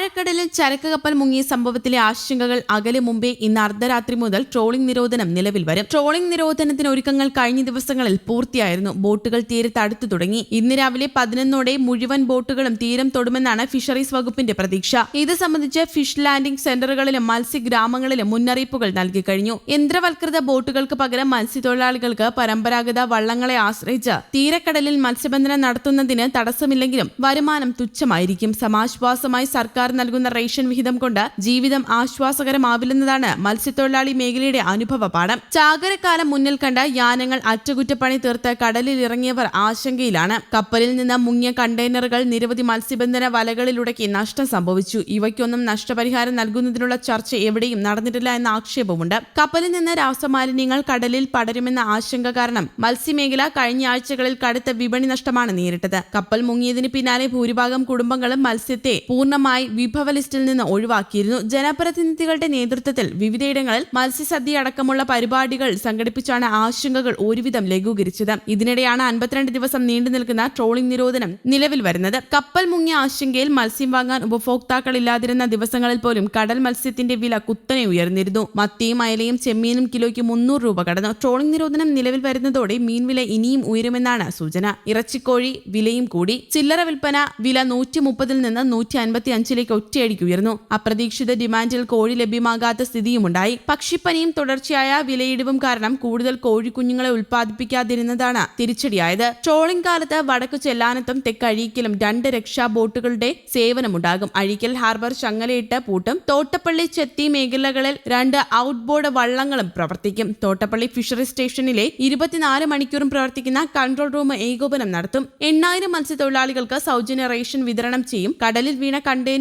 ആഴക്കടലിൽ ചരക്ക് കപ്പൽ മുങ്ങിയ സംഭവത്തിലെ ആശങ്കകൾ അകലെ മുമ്പേ ഇന്ന് അർദ്ധരാത്രി മുതൽ ട്രോളിംഗ് നിരോധനം നിലവിൽ വരും. ട്രോളിംഗ് നിരോധനത്തിന് ഒരുക്കങ്ങൾ കഴിഞ്ഞ ദിവസങ്ങളിൽ പൂർത്തിയായിരുന്നു. ബോട്ടുകൾ തീരത്ത് അടുത്തു തുടങ്ങി. ഇന്ന് രാവിലെ പതിനൊന്നോടെ മുഴുവൻ ബോട്ടുകളും തീരം തൊടുമെന്നാണ് ഫിഷറീസ് വകുപ്പിന്റെ പ്രതീക്ഷ. ഇത് സംബന്ധിച്ച് ഫിഷ് ലാൻഡിംഗ് സെന്ററുകളിലും മത്സ്യഗ്രാമങ്ങളിലും മുന്നറിയിപ്പുകൾ നൽകി കഴിഞ്ഞു. യന്ത്രവൽകൃത ബോട്ടുകൾക്ക് പകരം മത്സ്യത്തൊഴിലാളികൾക്ക് പരമ്പരാഗത വള്ളങ്ങളെ ആശ്രയിച്ച് തീരക്കടലിൽ മത്സ്യബന്ധനം നടത്തുന്നതിന് തടസ്സമില്ലെങ്കിലും വരുമാനം തുച്ഛമായിരിക്കും. സമാശ്വാസമായി സർക്കാർ നൽകുന്ന റേഷൻ വിഹിതം കൊണ്ട് ജീവിതം ആശ്വാസകരമാവില്ലെന്നതാണ് മത്സ്യത്തൊഴിലാളി മേഖലയുടെ അനുഭവ പാഠം. ചാകരക്കാലം മുന്നിൽ കണ്ട യാനങ്ങൾ അറ്റകുറ്റപ്പണി തീർത്ത് കടലിൽ ഇറങ്ങിയവർ ആശങ്കയിലാണ്. കപ്പലിൽ നിന്ന് മുങ്ങിയ കണ്ടെയ്നറുകൾ നിരവധി മത്സ്യബന്ധന വലകളിലുടക്കി നഷ്ടം സംഭവിച്ചു. ഇവയ്ക്കൊന്നും നഷ്ടപരിഹാരം നൽകുന്നതിനുള്ള ചർച്ച എവിടെയും നടന്നിട്ടില്ല എന്ന ആക്ഷേപമുണ്ട്. കപ്പലിൽ നിന്ന് രാസമാലിന്യങ്ങൾ കടലിൽ പടരുമെന്ന ആശങ്ക കാരണം മത്സ്യമേഖല കഴിഞ്ഞ ആഴ്ചകളിൽ കടുത്ത വിപണി നഷ്ടമാണ് നേരിട്ടത്. കപ്പൽ മുങ്ങിയതിന് പിന്നാലെ ഭൂരിഭാഗം കുടുംബങ്ങളും മത്സ്യത്തെ പൂർണമായി വിഭവ ലിസ്റ്റിൽ നിന്ന് ഒഴിവാക്കിയിരുന്നു. ജനപ്രതിനിധികളുടെ നേതൃത്വത്തിൽ വിവിധയിടങ്ങളിൽ മത്സ്യസദ്യ അടക്കമുള്ള പരിപാടികൾ സംഘടിപ്പിച്ചാണ് ആശങ്കകൾ ഒരുവിധം ലഘൂകരിച്ചത്. ഇതിനിടെയാണ് അൻപത്തിരണ്ട് ദിവസം നീണ്ടു നിൽക്കുന്ന ട്രോളിംഗ് നിരോധനം നിലവിൽ വരുന്നത്. കപ്പൽ മുങ്ങിയ ആശങ്കയിൽ മത്സ്യം വാങ്ങാൻ ഉപഭോക്താക്കളില്ലാതിരുന്ന ദിവസങ്ങളിൽ പോലും കടൽ മത്സ്യത്തിന്റെ വില കുത്തനെ ഉയർന്നിരുന്നു. മത്തിയും അയലയും ചെമ്മീനും കിലോയ്ക്ക് മുന്നൂറ് രൂപ കടന്നു. ട്രോളിംഗ് നിരോധനം നിലവിൽ വരുന്നതോടെ മീൻവില ഇനിയും ഉയരുമെന്നാണ് സൂചന. ഇറച്ചിക്കോഴി വിലയും കൂടി. ചില്ലറ വിൽപ്പന വില നൂറ്റി മുപ്പതിൽ നിന്ന് നൂറ്റി അൻപത്തി അഞ്ചിലേക്ക് ഒറ്റയടിക്ക് ഉയർന്നു അപ്രതീക്ഷിത ഡിമാൻഡിൽ കോഴി ലഭ്യമാകാത്ത സ്ഥിതിയുമുണ്ടായി. പക്ഷിപ്പനിയും തുടർച്ചയായ വിലയിടിവും കാരണം കൂടുതൽ കോഴിക്കുഞ്ഞുങ്ങളെ ഉൽപ്പാദിപ്പിക്കാതിരുന്നതാണ് തിരിച്ചടിയായത്. ട്രോളിംഗ് കാലത്ത് വടക്കു ചെല്ലാനത്തും തെക്ക് അഴീക്കലും രണ്ട് രക്ഷാ ബോട്ടുകളുടെ സേവനമുണ്ടാകും. അഴീക്കൽ ഹാർബർ ചങ്ങലയിട്ട് പൂട്ടും. തോട്ടപ്പള്ളി ചെത്തി മേഖലകളിൽ രണ്ട് ഔട്ട്ബോർഡ് വള്ളങ്ങളും പ്രവർത്തിക്കും. തോട്ടപ്പള്ളി ഫിഷറി സ്റ്റേഷനിലെ ഇരുപത്തിനാല് മണിക്കൂറും പ്രവർത്തിക്കുന്ന കൺട്രോൾ റൂം ഏകോപനം നടത്തും. എണ്ണായിരം മത്സ്യത്തൊഴിലാളികൾക്ക് സൗജന്യ റേഷൻ വിതരണം ചെയ്യും. കടലിൽ വീണ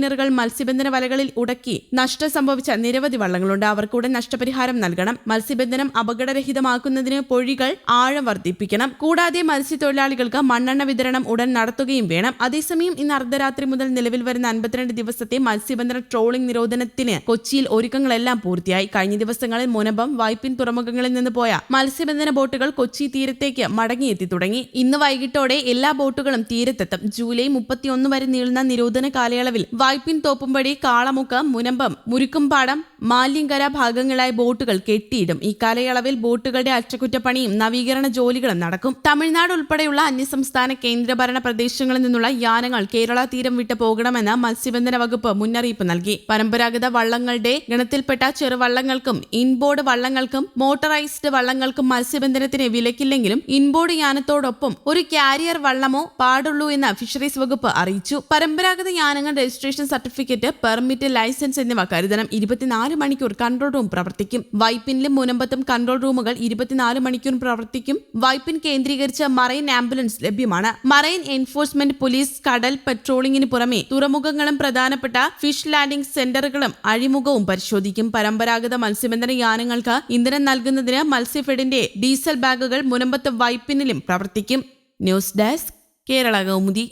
കണ്ടെയ്നറുകൾ മത്സ്യബന്ധന വലകളിൽ ഉടക്കി നഷ്ടം സംഭവിച്ച നിരവധി വള്ളങ്ങളുണ്ട്. അവർക്കൂടെ നഷ്ടപരിഹാരം നൽകണം. മത്സ്യബന്ധനം അപകടരഹിതമാക്കുന്നതിന് പൊഴികൾ ആഴം വർദ്ധിപ്പിക്കണം. കൂടാതെ മത്സ്യത്തൊഴിലാളികൾക്ക് മണ്ണെണ്ണ വിതരണം ഉടൻ നടത്തുകയും വേണം. അതേസമയം ഇന്ന് അർദ്ധരാത്രി മുതൽ നിലവിൽ വരുന്ന അൻപത്തിരണ്ട് ദിവസത്തെ മത്സ്യബന്ധന ട്രോളിംഗ് നിരോധനത്തിന് കൊച്ചിയിൽ ഒരുക്കങ്ങളെല്ലാം പൂർത്തിയായി. കഴിഞ്ഞ ദിവസങ്ങളിൽ മുനമ്പം വായ്പിൻ തുറമുഖങ്ങളിൽ നിന്ന് പോയ മത്സ്യബന്ധന ബോട്ടുകൾ കൊച്ചി തീരത്തേക്ക് മടങ്ങിയെത്തി തുടങ്ങി. ഇന്ന് വൈകിട്ടോടെ എല്ലാ ബോട്ടുകളും തീരത്തെത്തും. ജൂലൈ മുപ്പത്തിയൊന്ന് വരെ നീളുന്ന നിരോധന കാലയളവിൽ വൈപ്പിൻ തോപ്പുംപടി കാളമുക്ക് മുനമ്പം മുരുക്കുംപാടം മാലിങ്കര ഭാഗങ്ങളായി ബോട്ടുകൾ കെട്ടിയിടും. ഈ കാലയളവിൽ ബോട്ടുകളുടെ അറ്റകുറ്റപ്പണിയും നവീകരണ ജോലികളും നടക്കും. തമിഴ്നാട് ഉൾപ്പെടെയുള്ള അന്യസംസ്ഥാന കേന്ദ്രഭരണ പ്രദേശങ്ങളിൽ നിന്നുള്ള യാനങ്ങൾ കേരള തീരം വിട്ട് പോകണമെന്ന് മത്സ്യബന്ധന വകുപ്പ് മുന്നറിയിപ്പ് നൽകി. പരമ്പരാഗത വള്ളങ്ങളുടെ ഗണത്തിൽപ്പെട്ട ചെറുവള്ളങ്ങൾക്കും ഇൻബോർഡ് വള്ളങ്ങൾക്കും മോട്ടറൈസ്ഡ് വള്ളങ്ങൾക്കും മത്സ്യബന്ധനത്തിന് വിലക്കില്ലെങ്കിലും ഇൻബോർഡ് യാനത്തോടൊപ്പം ഒരു കാരിയർ വള്ളമോ പാടുള്ളൂ എന്ന് ഫിഷറീസ് വകുപ്പ് അറിയിച്ചു. പരമ്പരാഗത യാനങ്ങൾ രജിസ്ട്രേഷൻ സർട്ടിഫിക്കറ്റ് പെർമിറ്റ് ലൈസൻസ് എന്നിവ കരുതണം. ഇരുപത്തിനാല് മണിക്കൂർ കൺട്രോൾ റൂം പ്രവർത്തിക്കും. വൈപ്പിനിലും മുനമ്പത്തും കൺട്രോൾ റൂമുകൾ ഇരുപത്തിനാല് മണിക്കൂർ പ്രവർത്തിക്കും. വൈപ്പിൻ കേന്ദ്രീകരിച്ച മറൈൻ ആംബുലൻസ് ലഭ്യമാണ്. മറൈൻ എൻഫോഴ്സ്മെന്റ് പോലീസ് കടൽ പെട്രോളിംഗിന് പുറമെ തുറമുഖങ്ങളും പ്രധാനപ്പെട്ട ഫിഷ് ലാൻഡിംഗ് സെന്ററുകളും അഴിമുഖവും പരിശോധിക്കും. പരമ്പരാഗത മത്സ്യബന്ധന യാനങ്ങൾക്ക് ഇന്ധനം നൽകുന്നതിന് മത്സ്യഫെഡിന്റെ ഡീസൽ ബാഗുകൾ മുനമ്പത്ത് വൈപ്പിനിലും പ്രവർത്തിക്കും. News desk Kerala Kaumudi.